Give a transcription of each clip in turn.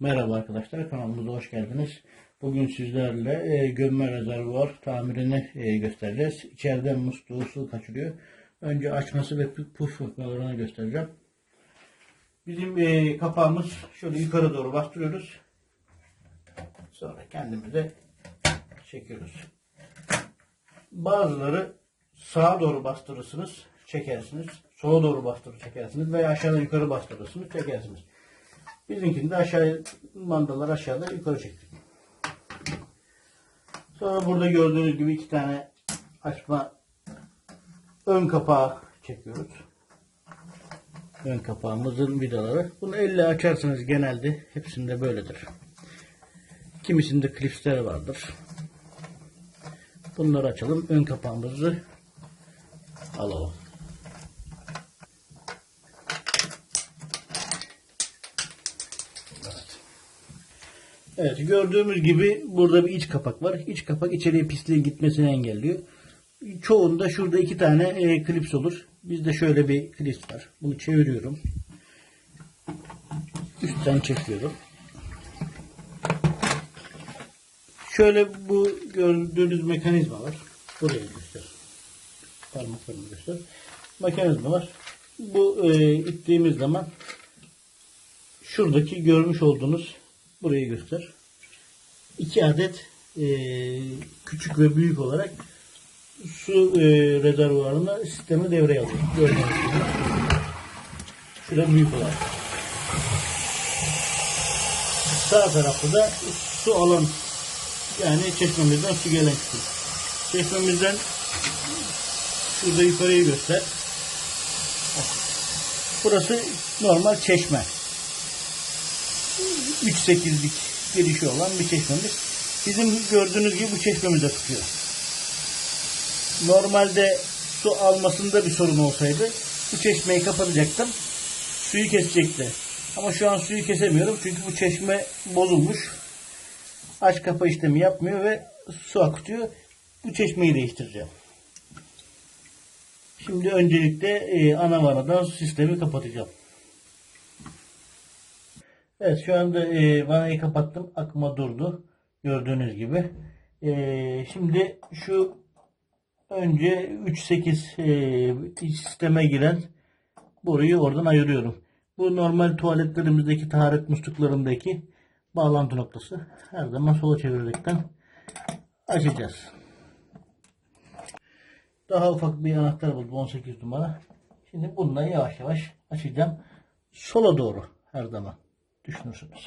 Merhaba arkadaşlar kanalımıza hoş geldiniz. Bugün sizlerle e, gömme rezervuar tamirini e, göstereceğiz. İçeriden musluğu su kaçırıyor. Önce açması ve puf yapmalarını göstereceğim. Bizim e, kapağımız şöyle yukarı doğru bastırıyoruz. Sonra kendimize çekiyoruz. Bazıları sağa doğru bastırırsınız, çekersiniz. Sola doğru bastırır çekersiniz veya aşağıdan yukarı bastırırsınız, çekersiniz. Bizimkini de aşağı mandalar aşağıda yukarı çektik. Sonra burada gördüğünüz gibi iki tane açma ön kapağı çekiyoruz. Ön kapağımızın vidaları. Bunu elle açarsanız genelde hepsinde böyledir. Kimisinde klipsler vardır. Bunları açalım. Ön kapağımızı alalım. Evet gördüğümüz gibi burada bir iç kapak var. İç kapak içeriye pisliğin gitmesini engelliyor. Çoğunda şurada iki tane e, klips olur. Bizde şöyle bir klips var. Bunu çeviriyorum. Üstten çekiyorum. Şöyle bu gördüğünüz mekanizma var. Buraya göster. Parmaklarını göster. Mekanizma var. Bu e, ittiğimiz zaman şuradaki görmüş olduğunuz burayı göster. İki adet e, küçük ve büyük olarak su e, rezervuarına sistemi devreye alıyor. Gördüğünüz gibi. Şurada büyük olarak. Sağ tarafta da su alan yani çeşmemizden su gelen kısım. Çeşmemizden şurada yukarıyı göster. Burası normal çeşme. 3.8'lik girişi olan bir çeşmemiz. Bizim gördüğünüz gibi bu çeşmemize tutuyor. Normalde su almasında bir sorun olsaydı bu çeşmeyi kapatacaktım. Suyu kesecekti. Ama şu an suyu kesemiyorum çünkü bu çeşme bozulmuş. Aç kapa işlemi yapmıyor ve su akıtıyor. Bu çeşmeyi değiştireceğim. Şimdi öncelikle e, ana vanadan sistemi kapatacağım. Evet şu anda e, vanayı kapattım. Akma durdu. Gördüğünüz gibi. E, şimdi şu önce 3.8 e, sisteme giren boruyu oradan ayırıyorum. Bu normal tuvaletlerimizdeki taharet musluklarındaki bağlantı noktası. Her zaman sola çevirerekten açacağız. Daha ufak bir anahtar buldum 18 numara. Şimdi bununla yavaş yavaş açacağım. Sola doğru her zaman düşünürsünüz.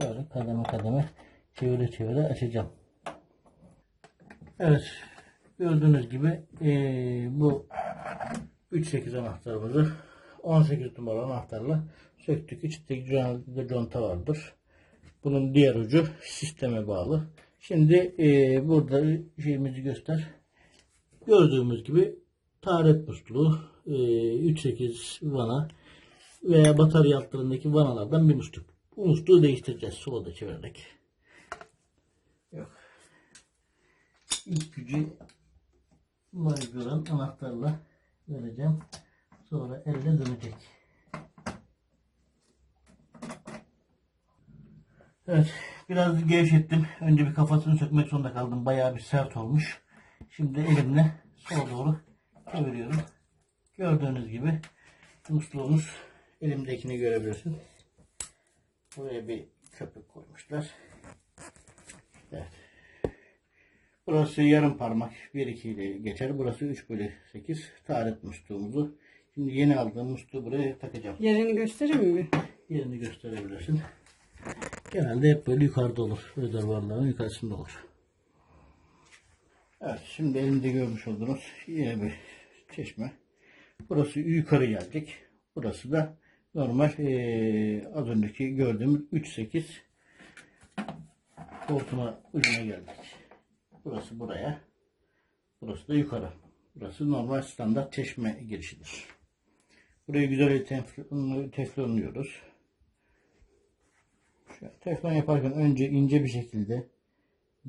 Böyle kademe kademe çevire çevire açacağım. Evet. Gördüğünüz gibi eee, bu 3.8 anahtarımızı 18 numara anahtarla söktük. İçindeki de conta vardır. Bunun diğer ucu sisteme bağlı. Şimdi eee, burada şeyimizi göster. Gördüğümüz gibi taharet musluğu eee 3.8 vana veya batarya altlarındaki vanalardan bir musluk. Bu musluğu değiştireceğiz sola da çevirerek. Yok. İlk gücü Marigol'un anahtarla vereceğim. Sonra elle dönecek. Evet. Biraz gevşettim. Önce bir kafasını sökmek zorunda kaldım. Bayağı bir sert olmuş. Şimdi elimle sola doğru çeviriyorum. Gördüğünüz gibi musluğumuz elimdekini görebilirsin. Buraya bir köpük koymuşlar. Evet. Burası yarım parmak 1-2 ile geçer. Burası 3 bölü 8 taharet musluğumuzu. Şimdi yeni aldığım musluğu buraya takacağım. Yerini göstereyim mi? Yerini gösterebilirsin. Genelde hep böyle yukarıda olur. Rezervuarların yukarısında olur. Evet şimdi elimde görmüş olduğunuz yine bir çeşme. Burası yukarı gelecek. Burası da normal eee, az önceki gördüğümüz 3.8 hortuma ucuna geldik. Burası buraya. Burası da yukarı. Burası normal standart çeşme girişidir. Burayı güzel teflon- teflonluyoruz. Şöyle teflon yaparken önce ince bir şekilde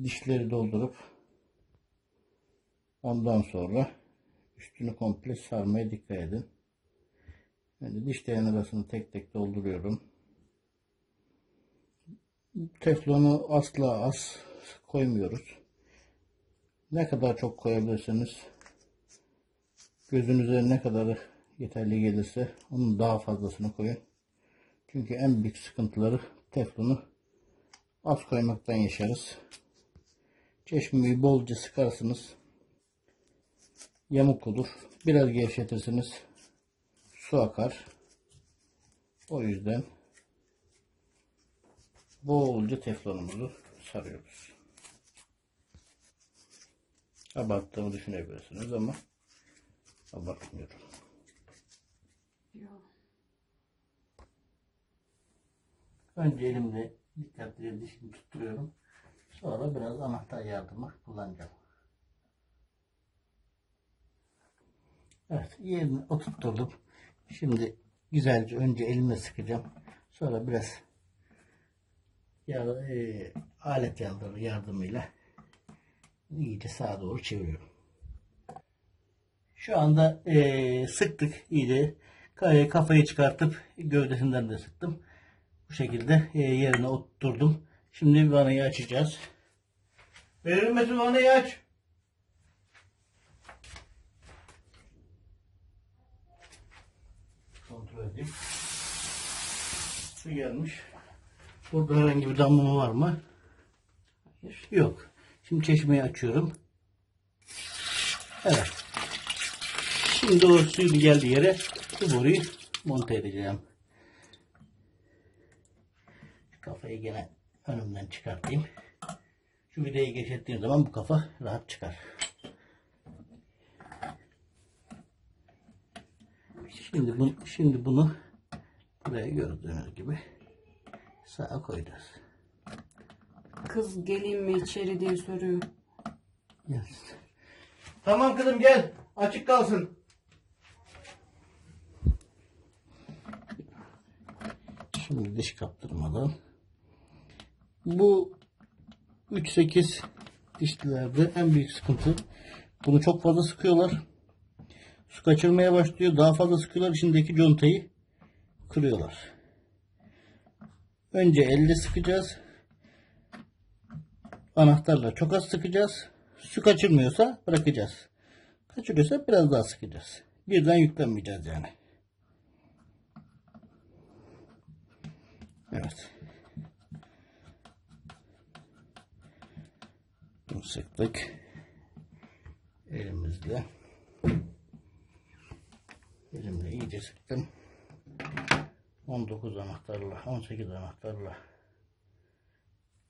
dişleri doldurup ondan sonra üstünü komple sarmaya dikkat edin. Yani dişlerin arasını tek tek dolduruyorum. Teflonu asla az koymuyoruz. Ne kadar çok koyabilirseniz gözünüze ne kadar yeterli gelirse onun daha fazlasını koyun. Çünkü en büyük sıkıntıları teflonu az koymaktan yaşarız. Çeşmeyi bolca sıkarsınız. Yamuk olur. Biraz gevşetirsiniz. Su akar. O yüzden bolca teflonumuzu sarıyoruz. Abarttığımı düşünebilirsiniz ama abartmıyorum. Önce elimle dikkatli dişimi tutturuyorum. Sonra biraz anahtar yardımı kullanacağım. Evet yerini oturtturdum. Şimdi güzelce önce elimle sıkacağım. Sonra biraz ya, e, alet yardımı yardımıyla iyice sağa doğru çeviriyorum. Şu anda e, sıktık iyice. Ka- Kafayı çıkartıp gövdesinden de sıktım. Bu şekilde e, yerine oturturdum. Şimdi vanayı açacağız. Verilmesi vanayı aç. Kontrol edeyim. Su gelmiş. Burada herhangi bir damlama var mı? Hayır. Yok. Şimdi çeşmeyi açıyorum. Evet. Şimdi o suyun geldiği yere bu boruyu monte edeceğim. Kafayı gene önümden çıkartayım. Şu vidayı geçirdiğim zaman bu kafa rahat çıkar. Şimdi bunu, şimdi bunu buraya gördüğünüz gibi sağa koyacağız. Kız geleyim mi içeri diye soruyor. Yes. Tamam kızım gel. Açık kalsın. Şimdi diş kaptırmadan. Bu 3-8 dişlilerde en büyük sıkıntı. Bunu çok fazla sıkıyorlar. Su kaçırmaya başlıyor. Daha fazla sıkıyorlar. içindeki contayı kırıyorlar. Önce elle sıkacağız. Anahtarla çok az sıkacağız. Su kaçırmıyorsa bırakacağız. Kaçırıyorsa biraz daha sıkacağız. Birden yüklenmeyeceğiz yani. Evet. Bunu sıktık. Elimizle. Elimle iyice sıktım. 19 anahtarla, 18 anahtarla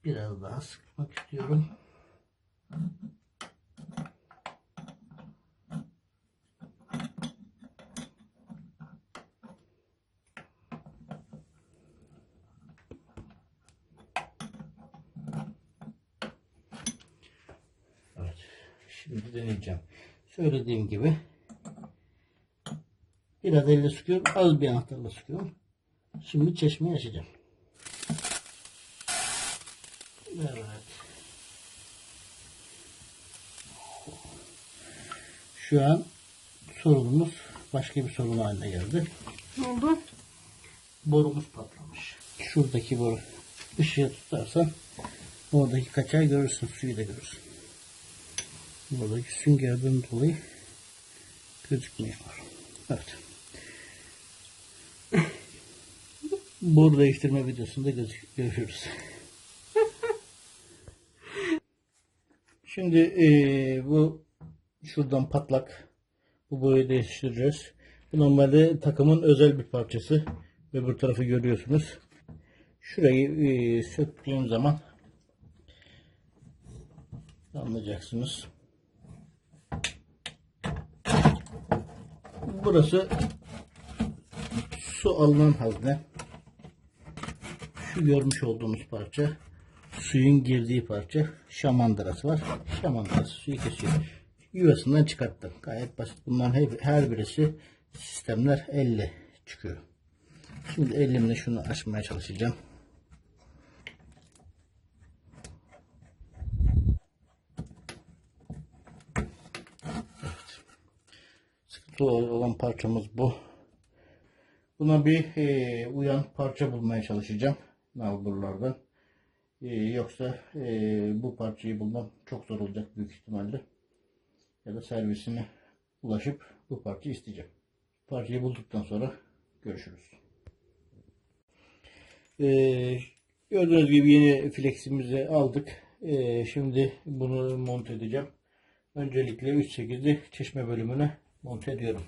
biraz daha sıkmak istiyorum. Evet. Şimdi deneyeceğim. Söylediğim gibi biraz elle sıkıyorum. Az bir anahtarla sıkıyorum. Şimdi çeşmeyi açacağım. Evet. Şu an sorunumuz başka bir sorun haline geldi. Ne oldu? Borumuz patlamış. Şuradaki boru ışığı tutarsan oradaki kaçağı görürsün. Suyu da görürsün. Buradaki süngerden dolayı gözükmüyor. Evet. Boru değiştirme videosunda görüşürüz. Şimdi eee, bu şuradan patlak. Bu boyayı değiştireceğiz. Bu normalde takımın özel bir parçası. Öbür tarafı görüyorsunuz. Şurayı eee, söktüğüm zaman anlayacaksınız. Burası su alınan hazne. Şu görmüş olduğumuz parça suyun girdiği parça şamandırası var. Şamandırası suyu kesiyor. Yuvasından çıkarttım. Gayet basit. Bunların her, her birisi sistemler elle çıkıyor. Şimdi elimle şunu açmaya çalışacağım. Evet. Olan parçamız bu. Buna bir e, uyan parça bulmaya çalışacağım. Nalburlardan. Ee, yoksa ee, bu parçayı bulmam çok zor olacak büyük ihtimalle. Ya da servisine ulaşıp bu parçayı isteyeceğim. Parçayı bulduktan sonra görüşürüz. Ee, gördüğünüz gibi yeni fleximizi aldık. Ee, şimdi bunu monte edeceğim. Öncelikle 3.8'i çeşme bölümüne monte ediyorum.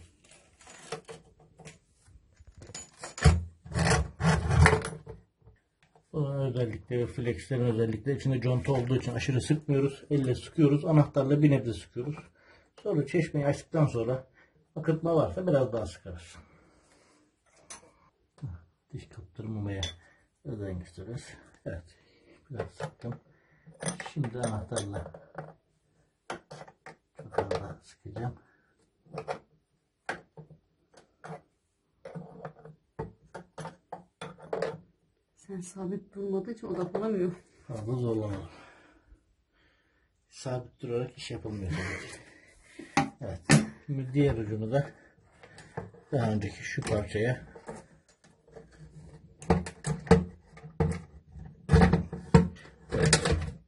Bunun özellikle flexlerin özellikle içinde conta olduğu için aşırı sıkmıyoruz. Elle sıkıyoruz. Anahtarla bir nebze sıkıyoruz. Sonra çeşmeyi açtıktan sonra akıtma varsa biraz daha sıkarız. Diş kaptırmamaya özen gösteririz. Evet. Biraz sıktım. Şimdi anahtarla çok az daha sıkacağım. Sen sabit durmadığı için odaklanamıyor. Fazla zorlamadım. Sabit durarak iş yapılmıyor. Evet. Şimdi diğer ucunu da daha önceki şu parçaya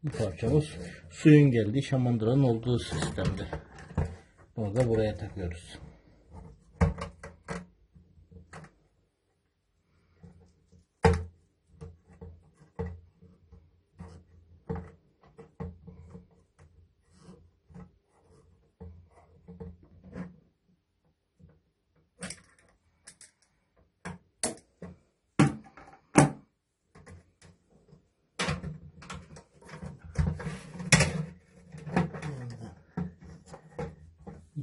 bu parçamız suyun geldiği şamandıranın olduğu sistemde. Bunu da buraya takıyoruz.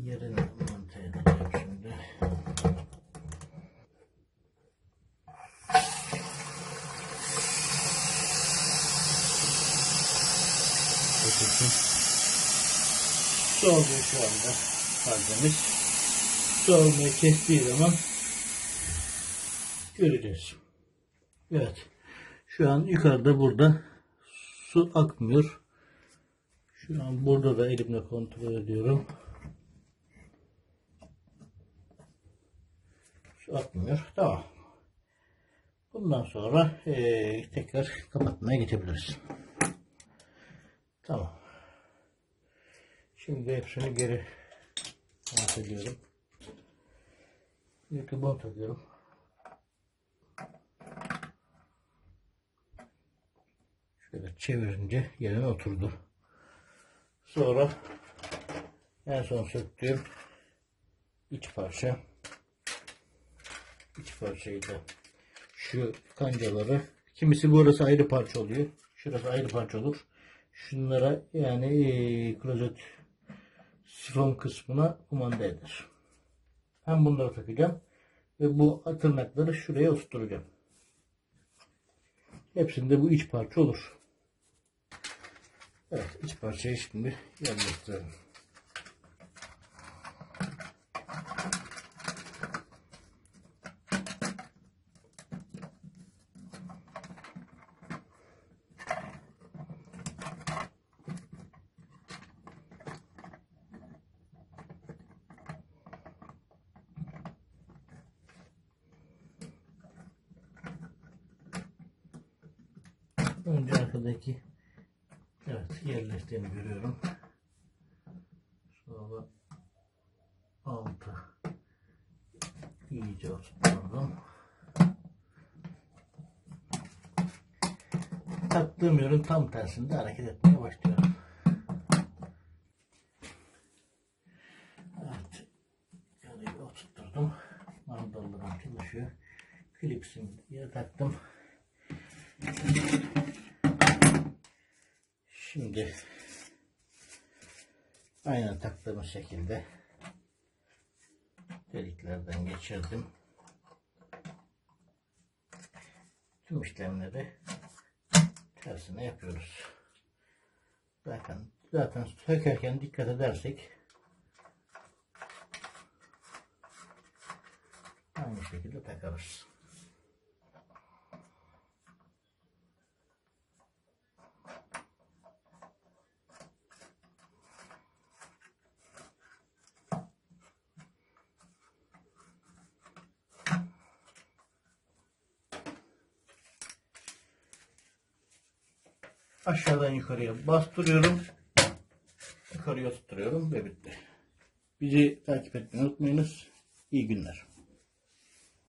Yerine monte edeceğim şimdi. Bakın. Soğuyor şu anda malzememiz. Soğumayı kestiği zaman göreceğiz. Evet. Şu an yukarıda burada su akmıyor. Şu an burada da elimle kontrol ediyorum. Su akmıyor. Tamam. Bundan sonra eee, tekrar kapatmaya geçebiliriz. Tamam. Şimdi hepsini geri monte ediyorum. Bir bon takıyorum. Şöyle çevirince yerine oturdu. Sonra en son söktüğüm iç parça iç parçayı da şu kancaları kimisi burası ayrı parça oluyor. Şurası ayrı parça olur. Şunlara yani eee, klozet sifon kısmına kumanda eder. Ben bunları takacağım. Ve bu tırnakları şuraya oturtacağım. Hepsinde bu iç parça olur. Evet iç parçayı şimdi yerleştirelim. Önce arkadaki evet yerleştiğini görüyorum. Sonra altı iyice oturttum. Taktığım yönün tam tersinde hareket etmeye başlıyorum. Evet. Şöyle oturtturdum. Mandallarım çalışıyor. Klipsimi yere taktım. Şimdi aynen taktığımız şekilde deliklerden geçirdim. Tüm işlemleri tersine yapıyoruz. Zaten zaten sökerken dikkat edersek aynı şekilde takarız. Aşağıdan yukarıya bastırıyorum. Yukarıya tutturuyorum ve bitti. Bizi takip etmeyi unutmayınız. İyi günler.